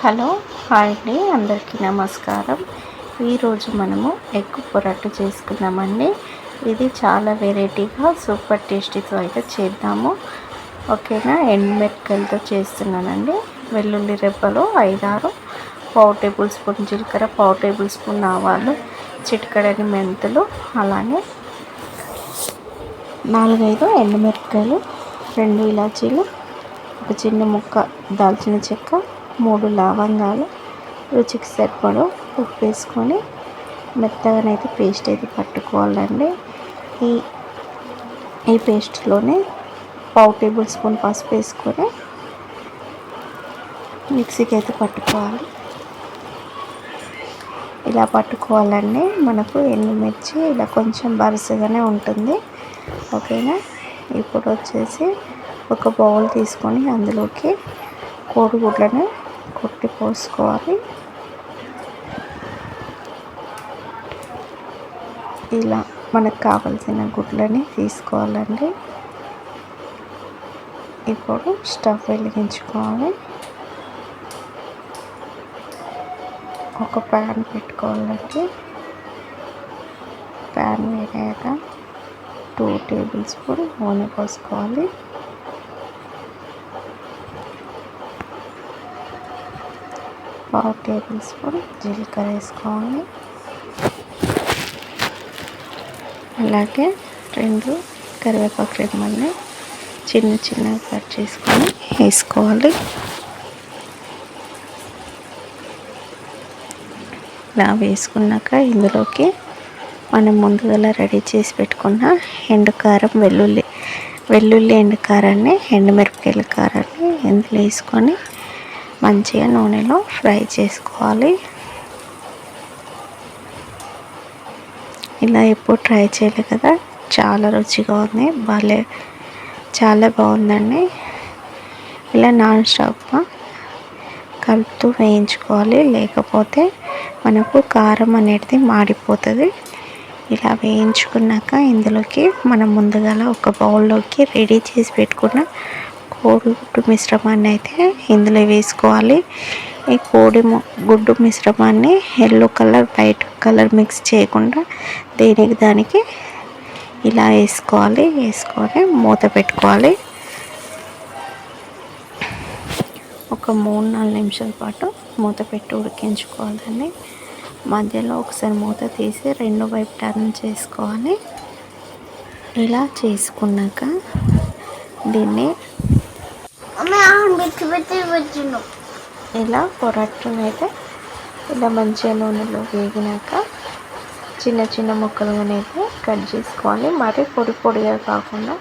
Hello hi అండి. అందరికీ నమస్కారం. ఈరోజు మనము ఎగ్ పొరట్టు చేసుకుందామండి. ఇది చాలా వెరైటీగా సూపర్ టేస్టీతో అయితే చేద్దాము. ఓకేనా? ఎండుమిరపకాయలతో చేస్తున్నానండి. వెల్లుల్లి రెబ్బలు ఐదారు పావు టేబుల్ స్పూన్ జీలకర్ర పావు టేబుల్ స్పూన్ ఆవాలు చిటికడని మెంతులు అలానే నాలుగైదు ఎండుమిరపకాయలు రెండు ఇలాచీలు ఒక చిన్న ముక్క దాల్చిన చెక్క మూడు లవంగాలు రుచికి సరిపడ ఉప్పు వేసుకొని మెత్తగానైతే పేస్ట్ అయితే పట్టుకోవాలండి. ఈ ఈ పేస్ట్లోనే పావు టేబుల్ స్పూన్ పసుపు వేసుకొని మిక్సీకి అయితే పట్టుకోవాలి. ఇలా పట్టుకోవాలండి. మనకు ఎండుమిర్చి ఇలా కొంచెం బరుసగానే ఉంటుంది. ఓకేనా? ఇప్పుడు వచ్చేసి ఒక బౌల్ తీసుకొని అందులోకి కోడిగుడ్లను కొట్టి పోసుకోవాలి ఇలా మనకు కావలసిన గుడ్లని తీసుకోవాలండి. ఇప్పుడు స్టవ్ వెలిగించుకోవాలి. ఒక ప్యాన్ పెట్టుకోవాలండి. ప్యాన్ వేగాక టూ టేబుల్ స్పూన్ నూనె పోసుకోవాలి. పావు టేబుల్ స్పూన్ జీలకర్ర వేసుకోవాలి. అలాగే రెండు కరివేపాకు రెమ్మల్ని చిన్న చిన్నగా కట్ చేసుకొని వేసుకోవాలి. ఇలా వేసుకున్నాక ఇందులోకి మనం ముందుగా రెడీ చేసి పెట్టుకున్న ఎండుకారం వెల్లుల్లి వెల్లుల్లి ఎండు కారాన్ని ఎండుమిరపకాయల కారాన్ని ఇందులో వేసుకొని మంచిగా నూనెలో ఫ్రై చేసుకోవాలి. ఇలా ఎప్పుడు ట్రై చేయలే కదా చాలా రుచిగా ఉంది భలే చాలా బాగుందండి. ఇలా నాన్ స్టాప్గా కలుపుతూ వేయించుకోవాలి లేకపోతే మనకు కారం అనేది మాడిపోతుంది. ఇలా వేయించుకున్నాక ఇందులోకి మనం ముందుగా ఒక బౌల్లోకి రెడీ చేసి పెట్టుకున్న కోడి గుడ్డు మిశ్రమాన్ని అయితే ఇందులో వేసుకోవాలి. ఈ కోడి గుడ్డు మిశ్రమాన్ని yellow colour white colour mix చేయకుండా దేనికి దానికి ఇలా వేసుకోవాలి. వేసుకొని మూత పెట్టుకోవాలి. ఒక మూడు నాలుగు నిమిషాల పాటు మూత పెట్టి ఉడికించుకోవాలండి మధ్యలో ఒకసారి మూత తీసి రెండు వైపు టర్న్ చేసుకోవాలి. ఇలా చేసుకున్నాక దీన్ని ఇలా పొరట్టును అయితే ఇలా మంచిగా నూనెలో వేగినాక చిన్న చిన్న ముక్కలుగా అయితే కట్ చేసుకోవాలి. మరీ పొడి పొడిగా కాకుండా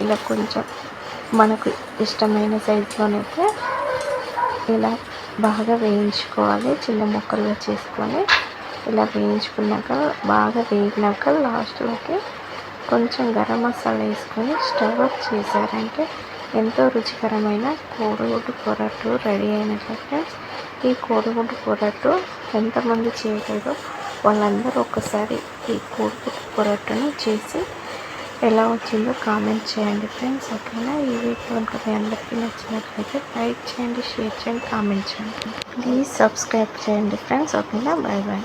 ఇలా కొంచెం మనకు ఇష్టమైన సైజులోనైతే ఇలా బాగా వేయించుకోవాలి. చిన్న ముక్కలుగా చేసుకొని ఇలా వేయించుకున్నాక బాగా వేగినాక లాస్ట్లోకి కొంచెం గరం మసాలా వేసుకొని స్టవ్ ఆఫ్ చేశారంటే ఎంతో రుచికరమైన కోడిగుడ్డు పొరట్టు రెడీ అయినట్లు ఫ్రెండ్స్ ఈ కోడిగుడ్డు పొరట్టు ఎంతమంది చేయలేదో వాళ్ళందరూ ఒకసారి ఈ కోడిగుడ్డు పొరట్టును చేసి ఎలా వచ్చిందో కామెంట్ చేయండి ఫ్రెండ్స్ ఓకేనా? ఈ వీడియో కనుక మీ అందరికీ నచ్చినట్లయితే లైక్ చేయండి షేర్ చేయండి కామెంట్ చేయండి. ప్లీజ్ సబ్స్క్రైబ్ చేయండి ఫ్రెండ్స్ ఓకేనా? Bye bye.